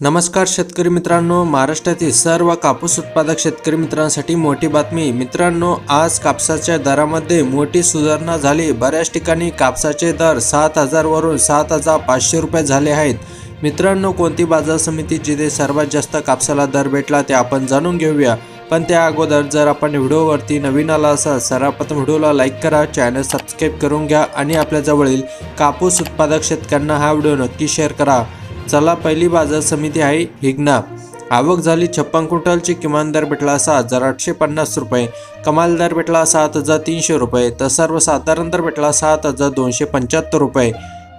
नमस्कार शेतकरी मित्रांनो महाराष्ट्रातील सर्व कापूस उत्पादक शेतकरी मित्रांसाठी मोठी बातमी. मित्रांनो आज कापसाच्या दरामध्ये मोठी सुधारणा झाली. बऱ्याच ठिकाणी कापसाचे दर सात हजारवरून सात हजार पाचशे रुपये झाले आहेत. मित्रांनो कोणती बाजार समिती जिथे सर्वात जास्त कापसाला दर भेटला ते आपण जाणून घेऊया. पण त्या अगोदर जर आपण व्हिडिओवरती नवीन आला असाल सर्वप्रथम व्हिडिओला लाईक करा चॅनल सबस्क्राईब करून घ्या आणि आपल्याजवळील कापूस उत्पादक शेतकऱ्यांना हा व्हिडिओ नक्की शेअर करा. चला पहिली बाजार समिती आहे हिगणा आवक झाली छप्पन क्विंटलची किमान दर भेटला सहा हजार आठशे पन्नास रुपये. कमाल दर भेटला सात हजार तीनशे रुपये. तर सर्वसाधारण दर भेटला सात हजार दोनशे पंच्याहत्तर रुपये.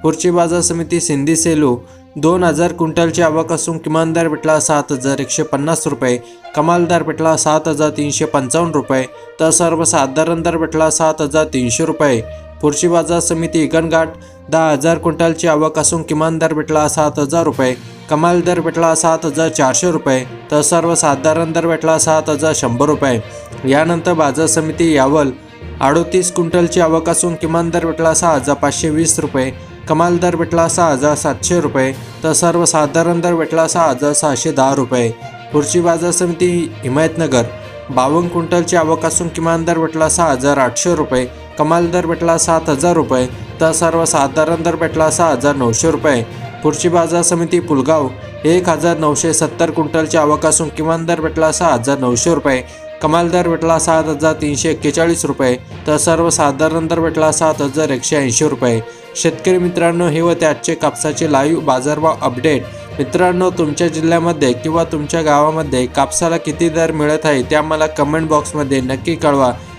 पुढची बाजार समिती सिंधी सेलू. दोन हजार क्विंटलची आवक असून किमान दर भेटला सात हजार एकशे पन्नास रुपये. कमाल दर भेटला सात हजार तीनशे पंचावन्न रुपये. तर सर्वसाधारण दर भेटला सात हजार तीनशे रुपये. पुढची बाजार समिती गणघाट दहा हजार क्विंटलची आवक असून किमान दर भेटला सात हजार रुपये. कमाल दर भेटला सात हजार चारशे रुपये. तर सर्वसाधारण दर भेटला सात हजार शंभर रुपये. यानंतर बाजार समिती यावल अडोतीस क्विंटलची आवक असून किमान दर भेटला सहा हजार पाचशे वीस रुपये. कमाल दर भेटला सहा हजार सातशे रुपये. तर सर्वसाधारण दर भेटला सहा हजार सहाशे दहा रुपये. पुढची बाजार समिती हिमायतनगर बावन्न क्विंटलची आवक असून किमान दर भेटला सहा हजार आठशे रुपये. कमाल दर भेटला सात हजार रुपये तर सर्वसाधारण दर भेटला सहा हजार नऊशे रुपये. पुढची बाजार समिती पुलगाव एक हजार नऊशे सत्तर क्विंटलची आवक असून किमान दर भेटला सहा हजार नऊशे रुपये. कमाल दर भेटला सात हजार तीनशे एक्केचाळीस रुपये तर सर्वसाधारण दर भेटला सात हजार एकशे ऐंशी रुपये. शेतकरी मित्रांनो हे व त्याचे कापसाचे लाईव्ह बाजारभाव अपडेट मित्रांनो तुमच्या जिल्ह्यामध्ये किंवा तुमच्या गावामध्ये कापसाला किती दर मिळत आहे ते आम्हाला कमेंट बॉक्समध्ये नक्की कळवा.